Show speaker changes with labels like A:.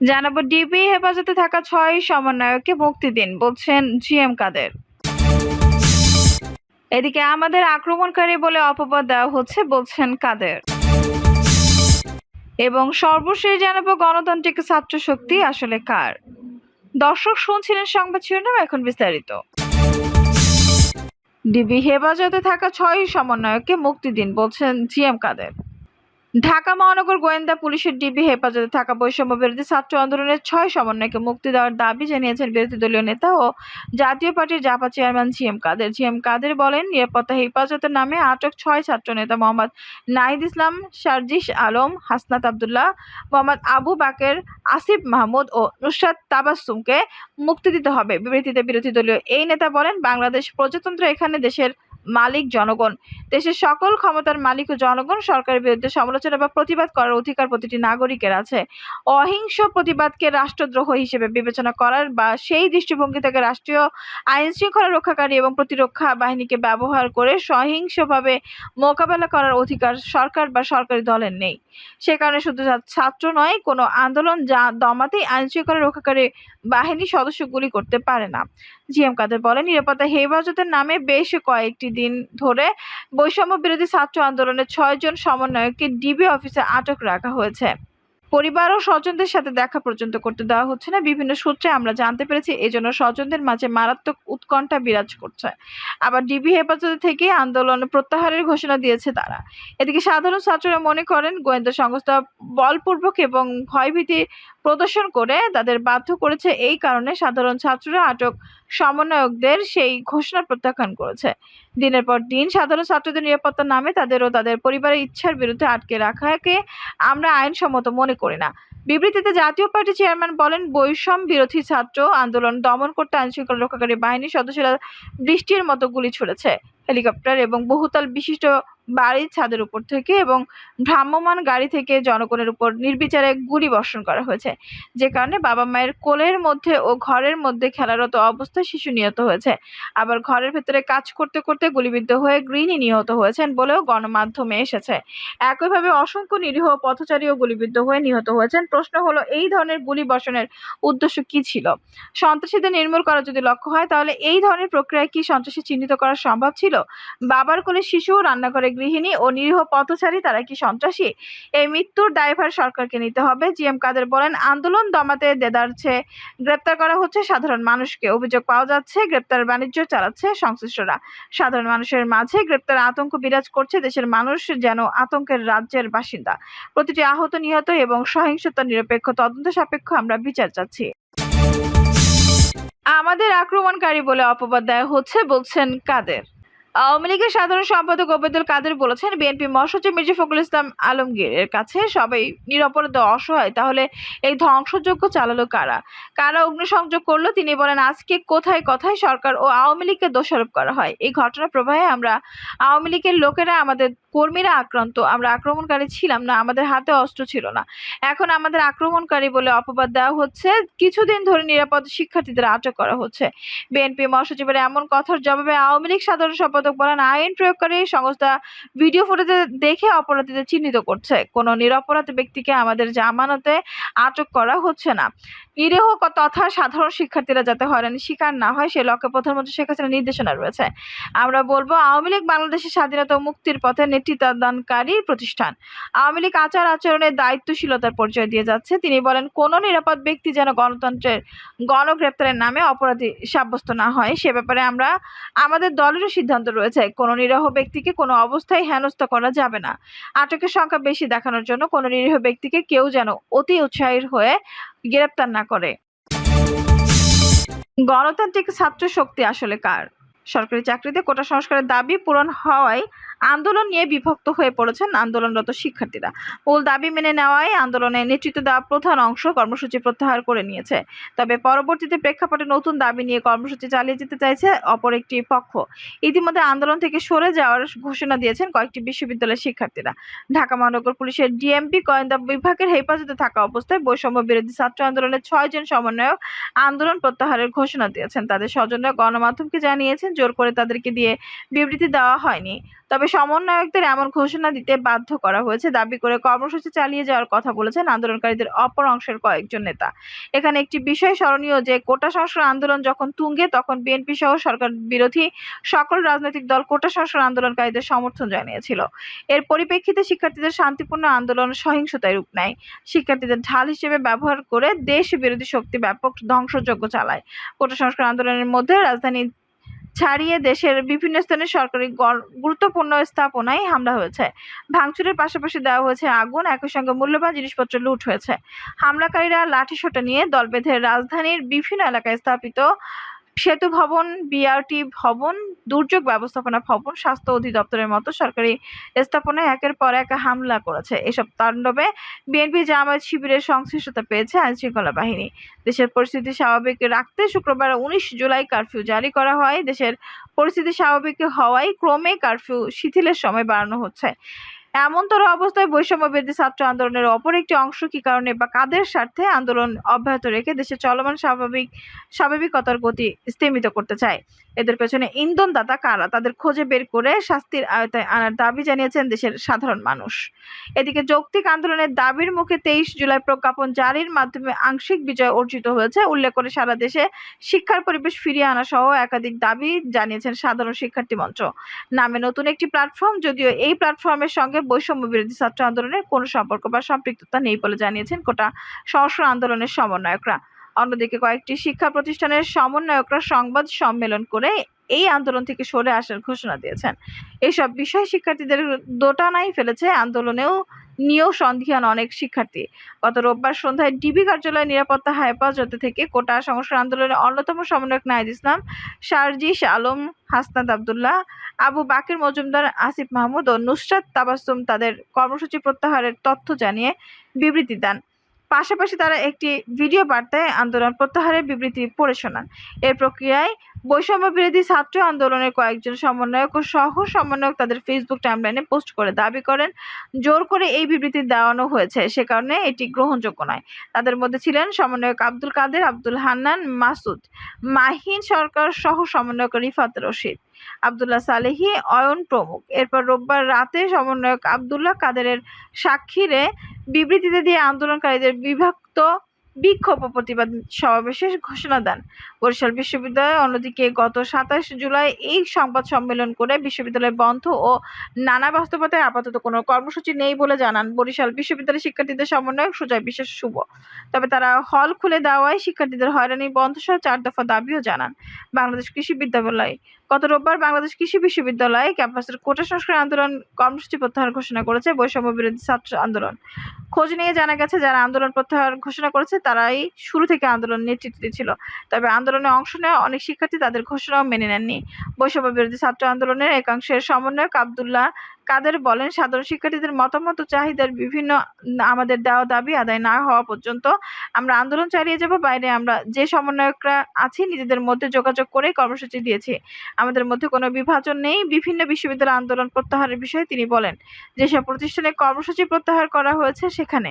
A: জানাব ডিবি হেফাজতে থাকা ছয় সমন্বয়ককে মুক্তি দিন, বলছেন জিএম কাদের। এদিকে আমাদের আক্রমণকারী বলে অপবাদ দেওয়া হচ্ছে, বলছেন কাদের। এবং সর্বশেষ জানাব গণতান্ত্রিক ছাত্র শক্তি আসলে কার। দর্শক শুনছিলেন সংবাদ শিরোনাম, এখন বিস্তারিত। ডিবি হেফাজতে থাকা ছয় সমন্বয়ককে মুক্তি দিন, বলছেন জিএম কাদের। ঢাকা মহানগর গোয়েন্দা পুলিশের ডিবি হেফাজতে থাকা বৈষম্য বিরোধী ছাত্র আন্দোলনের ছয় সমন্বয়কে মুক্তি দেওয়ার দাবি জানিয়েছেন বিরোধী দলীয় নেতা ও জাতীয় পার্টির JaPa chairman GM Quader. GM Quader বলেন, নিরাপত্তা, হেফাজতের নামে আটক ছয় ছাত্র নেতা মোহাম্মদ নাহিদ ইসলাম, সার্জিস আলম, হাসনাত আবদুল্লাহ, মোহাম্মদ আবু বাকের, আসিফ মাহমুদ ও নুসরাত তাবাসুমকে মুক্তি দিতে হবে। বিবৃতিতে বিরোধী দলীয় এই নেতা বলেন, বাংলাদেশ প্রজাতন্ত্র এখানে দেশের মালিক জনগণ। দেশের সকল ক্ষমতার মালিক ও জনগণ সরকারের বিরুদ্ধে সমালোচনা বা প্রতিবাদ করার অধিকার প্রতিটি নাগরিকের আছে। অহিংস প্রতিবাদকে রাষ্ট্রদ্রোহ হিসেবে বিবেচনা করার বা সেই দৃষ্টিভঙ্গি থেকে রাষ্ট্রীয় আইন শৃঙ্খলা রক্ষাকারী এবং প্রতিরক্ষা বাহিনীকে ব্যবহার করে সহিংসভাবে মোকাবেলা করার অধিকার সরকার বা সরকারি দলের নেই। সে কারণে শুধু ছাত্র নয়, কোনো আন্দোলন যা দমাতেই আইন শৃঙ্খলা রক্ষাকারী বাহিনীর সদস্য গুলি করতে পারে না। জিএম কাদের বলেন, নিরাপত্তা হেফাজতের নামে বেশ কয়েকটি দিন ধরে বৈষম্য বিরোধী ছাত্র আন্দোলনের ছয়জন সমন্বয়ককে ডিবি অফিসে আটক রাখা হয়েছে। পরিবার ও স্বজনদের সাথে দেখা পর্যন্ত করতে দেওয়া হচ্ছে না। বিভিন্ন সূত্রে আমরা জানতে পেরেছি, এজন্য স্বজনদের মাঝে মারাত্মক উৎকণ্ঠা বিরাজ করছে। আবার ডিবি হেফাজতে থেকে আন্দোলন প্রত্যাহারের ঘোষণা দিয়েছে তারা। এদিকে সাধারণ ছাত্ররা মনে করেন, গোয়েন্দা সংস্থা বলপূর্বক এবং ভয়ভীতি প্রদর্শন করে তাদের বাধ্য করেছে। এই কারণে সাধারণ ছাত্ররা আটক সমন্বয়কদের সেই ঘোষণা প্রত্যাখ্যান করেছে। দিনের পর দিন সাধারণ ছাত্রদের নিরাপত্তার নামে তাদের ও তাদের পরিবারের ইচ্ছার বিরুদ্ধে আটকে রাখাকে আমরা আইনসম্মত মনে করি না। বিবৃতিতে জাতীয় পার্টি চেয়ারম্যান বলেন, বৈষম্য বিরোধী ছাত্র আন্দোলন দমন করতে আইনশৃঙ্খলা রক্ষাকারী বাহিনীর সদস্যরা বৃষ্টির মতো গুলি ছুড়েছে। হেলিকপ্টার এবং বহুতল বিশিষ্ট বাড়ির ছাদের উপর থেকে এবং ভ্রাম্যমাণ গাড়ি থেকে জনগণের উপর নির্বিচারে গুলি বর্ষণ করা হয়েছে। যে কারণে বাবা মায়ের কোলের মধ্যে ও ঘরের মধ্যে খেলারত অবস্থায় শিশু নিহত হয়েছে। আবার ঘরের ভেতরে কাজ করতে করতে গুলিবিদ্ধ হয়ে গৃহিণী নিহত হয়েছেন বলেও গণমাধ্যমে এসেছে। একইভাবে অসংখ্য নিরীহ পথচারীও গুলিবিদ্ধ হয়ে নিহত হয়েছেন। প্রশ্ন হলো, এই ধরনের গুলি বর্ষণের উদ্দেশ্য কি ছিল? সন্ত্রাসীদের নির্মূল করা যদি লক্ষ্য হয়, তাহলে এই ধরনের প্রক্রিয়ায় কি সন্ত্রাসী চিহ্নিত করা সম্ভব ছিল? বাবার কোলে শিশু রান্নাঘরে গৃহিণী ও নিরীহ পথচারী, তারা কি সন্ত্রাসী? এই মৃত্যুর দায়ভার সরকারকে নিতে হবে। জিএম কাদের বলেন, আন্দোলন দমাতে দেদারছে, গ্রেপ্তার করা হচ্ছে সাধারণ মানুষকে। অভিযোগ পাওয়া যাচ্ছে, গ্রেপ্তার বাণিজ্য চালাচ্ছে সংশ্লিষ্টরা। সাধারণ মানুষের মাঝে গ্রেপ্তার আতঙ্ক বিরাজ করছে দেশের মানুষ যেন আতঙ্কের রাজ্যের বাসিন্দা। প্রতিটি আহত নিহত এবং সহিংসতা নিরপেক্ষ তদন্ত সাপেক্ষ আমরা বিচার চাচ্ছি। আমাদের আক্রমণকারী বলে অপবাদ দেওয়া হচ্ছে বলছেন কাদের। আওয়ামী লীগের সাধারণ সম্পাদক ওবেদুল কাদের বলেছেন, বিএনপি মহাসচিব মির্জা ফখরুল ইসলাম আলমগীরের কাছে সবাই নিরাপরাধ অসহায়। তাহলে এই ধ্বংসযজ্ঞ চালালো কারা? কারা অগ্নিসংযোগ করল? তিনি বলেন, আজকে কোথায় কোথায় সরকার ও আওয়ামী লীগকে দোষারোপ করা হয়। এই ঘটনা প্রবাহে আমরা আওয়ামী লীগের লোকেরা আমাদের কর্মীরা আক্রান্ত। আমরা আক্রমণকারী ছিলাম না, আমাদের হাতে অস্ত্র ছিল না। এখন আমাদের আক্রমণকারী বলে অপবাদ দেওয়া হচ্ছে। কিছুদিন ধরে নিরাপদ শিক্ষার্থীদের আটক করা হচ্ছে। বিএনপি মহাসচিবের এমন কথার জবাবে আওয়ামী লীগ সাধারণ সম্পাদক বলেন, আইন প্রয়োগকারী সংস্থা ভিডিও ফুটেজে দেখে অপরাধীদের চিহ্নিত করছে। কোনো নিরপরাধ ব্যক্তিকে আমাদের জামানতে আটক করা হচ্ছে না। নিরীহ তথা সাধারণ শিক্ষার্থীরা যাতে হয়রানি শিকার না হয়, সে লক্ষ্যে প্রধানমন্ত্রী শেখ হাসিনার নির্দেশনা রয়েছে। আমরা বলব, আওয়ামী লীগ বাংলাদেশের স্বাধীনতা মুক্তির পথে নেতৃত্বদানকারী প্রতিষ্ঠান। আওয়ামী লীগ আচার আচরণের দায়িত্বশীলতার পরিচয় দিয়ে যাচ্ছে। তিনি বলেন, কোনো নিরাপদ ব্যক্তি যেন গণতন্ত্রের গণগ্রেপ্তারের নামে অপরাধী সাব্যস্ত না হয়। সে ব্যাপারে আমরা, আমাদের দলেরও সিদ্ধান্ত রয়েছে, কোনো নিরীহ ব্যক্তিকে কোনো অবস্থায় হেনস্থা করা যাবে না। আটকের সংখ্যা বেশি দেখানোর জন্য কোনো নিরীহ ব্যক্তিকে কেউ যেন অতি উৎসাহী হয়ে গ্রেপ্তার না করে। গণতান্ত্রিক ছাত্র শক্তি আসলে কার? সরকারি চাকরিতে কোটা সংস্কারের দাবি পূরণ হওয়ায় আন্দোলন নিয়ে বিভক্ত হয়ে পড়েছেন আন্দোলনরত শিক্ষার্থীরা। মূল দাবি মেনে নেওয়ায় আন্দোলনে নেতৃত্ব দেওয়া প্রধান অংশ কর্মসূচি প্রত্যাহার করে নিয়েছে। তবে পরবর্তীতে প্রেক্ষাপটে নতুন দাবি নিয়ে কর্মসূচি চালিয়ে যেতে চাইছে অপর একটি পক্ষ। ইতিমধ্যে আন্দোলন থেকে সরে যাওয়ার ঘোষণা দিয়েছেন কয়েকটি বিশ্ববিদ্যালয়ের শিক্ষার্থীরা। ঢাকা মহানগর পুলিশের ডিএমপি গোয়েন্দা বিভাগের হেফাজতে থাকা অবস্থায় বৈষম্য বিরোধী ছাত্র আন্দোলনের ছয়জন সমন্বয়ক আন্দোলন প্রত্যাহারের ঘোষণা দিয়েছেন। তাদের স্বজনরা গণমাধ্যমকে জানিয়েছেন, জোর করে তাদেরকে দিয়ে বিবৃতি দেওয়া হয়নি। তবে সমন্বয়কদের এমন ঘোষণা দিতে বাধ্য করা হয়েছে। দাবি করে কর্মসূচি চালিয়ে যাওয়ার কথা বলেছেন আন্দোলনকারীদের অপর অংশের কয়েকজন নেতা। এখানে একটি বিষয় স্মরণীয় যে, কোটা সংস্কার আন্দোলন যখন তুঙ্গে, তখন বিএনপি সহ সরকার বিরোধী সকল রাজনৈতিক দল কোটা সংস্কার আন্দোলনকারীদের সমর্থন জানিয়েছিল। এর পরিপ্রেক্ষিতে শিক্ষার্থীদের শান্তিপূর্ণ আন্দোলন সহিংসতায় রূপ নেয়। শিক্ষার্থীদের ঢাল হিসেবে ব্যবহার করে দেশ বিরোধী শক্তি ব্যাপক ধ্বংসযজ্ঞ চালায়। কোটা সংস্কার আন্দোলনের মধ্যে রাজধানী ছাড়িয়ে দেশের বিভিন্ন স্থানে সরকারি গর- গুরুত্বপূর্ণ স্থাপনায় হামলা হয়েছে। ভাঙচুরের পাশাপাশি দেওয়া হয়েছে আগুন, একই সঙ্গে মূল্যবান জিনিসপত্র লুট হয়েছে। হামলাকারীরা লাঠিসোঁটা নিয়ে দল বেঁধে রাজধানীর বিভিন্ন এলাকায় স্থাপিত সেতু ভবন বিআরটি ভবন, দুর্যোগ ব্যবস্থাপনা ভবন, স্বাস্থ্য অধিদপ্তরের মতো সরকারি স্থাপনায় একের পর এক হামলা করেছে। এসব তাণ্ডবে বিএনপি জামায়াত শিবিরের সংশ্লিষ্টতা পেয়েছে আইনশৃঙ্খলা বাহিনী। দেশের পরিস্থিতি স্বাভাবিক রাখতে শুক্রবার উনিশ জুলাই কারফিউ জারি করা হয়। দেশের পরিস্থিতি স্বাভাবিক হওয়ায় ক্রমে কারফিউ শিথিলের সময় বাড়ানো হচ্ছে। এমনতর অবস্থায় বৈষম্য বিরোধী ছাত্র আন্দোলনের অপর একটি অংশ কি কারণে বা কাদের স্বার্থে আন্দোলন অব্যাহত রেখে দেশে চলমান স্বাভাবিক, স্বাভাবিকতার গতি স্তীমিত করতে চায়? এদের পেছনে ইন্ধনদাতা কারা? তাদের খোঁজে বের করে শাস্তির আয়তায় আনার দাবি জানিয়েছেন দেশের সাধারণ মানুষ। এদিকে যৌক্তিক আন্দোলনের দাবির মুখে তেইশ জুলাই প্রজ্ঞাপন জারির মাধ্যমে আংশিক বিজয় অর্জিত হয়েছে। উল্লেখ করে সারা দেশে শিক্ষার পরিবেশ ফিরিয়ে আনা সহ একাধিক দাবি জানিয়েছেন সাধারণ শিক্ষার্থী মঞ্চ। নামে নতুন একটি প্ল্যাটফর্ম, যদিও এই প্ল্যাটফর্মের সঙ্গে বৈষম্য বিরোধী ছাত্র আন্দোলনের কোনো সম্পর্ক বা সম্পৃক্ততা নেই বলে জানিয়েছেন কোটা সংস্কার আন্দোলনের সমন্বয়করা। অন্যদিকে কয়েকটি শিক্ষা প্রতিষ্ঠানের সমন্বয়করা সংবাদ সম্মেলন করে এই আন্দোলন থেকে সরে আসার ঘোষণা দিয়েছেন। এইসব বিষয় শিক্ষার্থীদের দোটানায় ফেলেছে আন্দোলনেও নিয়েও সন্ধিহান অনেক শিক্ষার্থী। গত রোববার সন্ধ্যায় ডিবি কার্যালয় নিরাপত্তা হেফাজতে থেকে কোটা সংস্কার আন্দোলনের অন্যতম সমন্বয়ক নাহিদ ইসলাম শারজিস আলম হাসনাদ আবদুল্লাহ, আবু বাকির মজুমদার, আসিফ মাহমুদ ও নুসরাত তাবাসুম তাদের কর্মসূচি প্রত্যাহারের তথ্য জানিয়ে বিবৃতি দেন। পাশাপাশি তারা একটি ভিডিও বার্তায় আন্দোলন প্রত্যাহারের বিবৃতি পড়ে শোনান। এর প্রক্রিয়ায় বৈষম্য বিরোধী ছাত্র আন্দোলনের কয়েকজন সমন্বয়ক ও সহ সমন্বয়ক তাদের ফেসবুক টাইমলাইনে পোস্ট করে দাবি করেন, জোর করে এই বিবৃতি দেওয়ানো হয়েছে, সে কারণে এটি গ্রহণযোগ্য নয়। তাদের মধ্যে ছিলেন সমন্বয়ক আব্দুল কাদের, আব্দুল হান্নান, মাসুদ মাহিন সরকার সহ সমন্বয়ক রিফাত রশিদ। আবদুল্লাহ সালেহি অয়ন প্রমুখ। এরপর রোববার রাতে সমন্বয়ক আবদুল্লাহ কাদেরের সাক্ষীরে বিবৃতিতে দিয়ে আন্দোলনকারীদের বিভক্ত বিক্ষোভ ও প্রতিবাদ সমাবেশের ঘোষণা দেন। বরিশাল বিশ্ববিদ্যালয় অন্যদিকে গত সাতাশ জুলাই এই সংবাদ সম্মেলন করে বিশ্ববিদ্যালয় বন্ধ ও নানা বাস্তবতায় আপাতত কোনো কর্মসূচি নেই বলে জানান বরিশাল বিশ্ববিদ্যালয়ের শিক্ষার্থীদের সমন্বয়ক সুজয় বিশ্বাস শুভ। তবে তারা হল খুলে দেওয়ায় শিক্ষার্থীদের হয়রানি বন্ধ সহ চার দফা দাবিও জানান। বাংলাদেশ কৃষি বিদ্যালয় গত রোববার বাংলাদেশ কৃষি বিশ্ববিদ্যালয় ক্যাম্পাসের কোটা সংস্কার আন্দোলন কর্মসূচি প্রত্যাহার ঘোষণা করেছে বৈষম্য বিরোধী ছাত্র আন্দোলন। খোঁজ নিয়ে জানা গেছে, যারা আন্দোলন প্রত্যাহার ঘোষণা করেছে তারাই শুরু থেকে আন্দোলন নেতৃত্ব দিচ্ছিল তবে আন্দোলনে অংশ নেওয়া অনেক শিক্ষার্থী তাদের ঘোষণাও মেনে নেননি। বৈষম্য বিরোধী ছাত্র আন্দোলনের একাংশের সমন্বয়ক আবদুল্লাহ কাদের বলেন, সাধারণ শিক্ষার্থীদের মতামত চাহিদার বিভিন্ন আমাদের দেওয়া দাবি আদায় না হওয়া পর্যন্ত আমরা আন্দোলন চালিয়ে যাব, বাইরে আমরা যে সমন্বয়করা আছি নিজেদের মধ্যে যোগাযোগ করে কর্মসূচি দিয়েছি। আমাদের মধ্যে কোনো বিভাজন নেই, বিভিন্ন বিশ্ববিদ্যালয় আন্দোলন প্রত্যাহারের বিষয়ে তিনি বলেন, যেসব প্রতিষ্ঠানে কর্মসূচি প্রত্যাহার করা হয়েছে সেখানে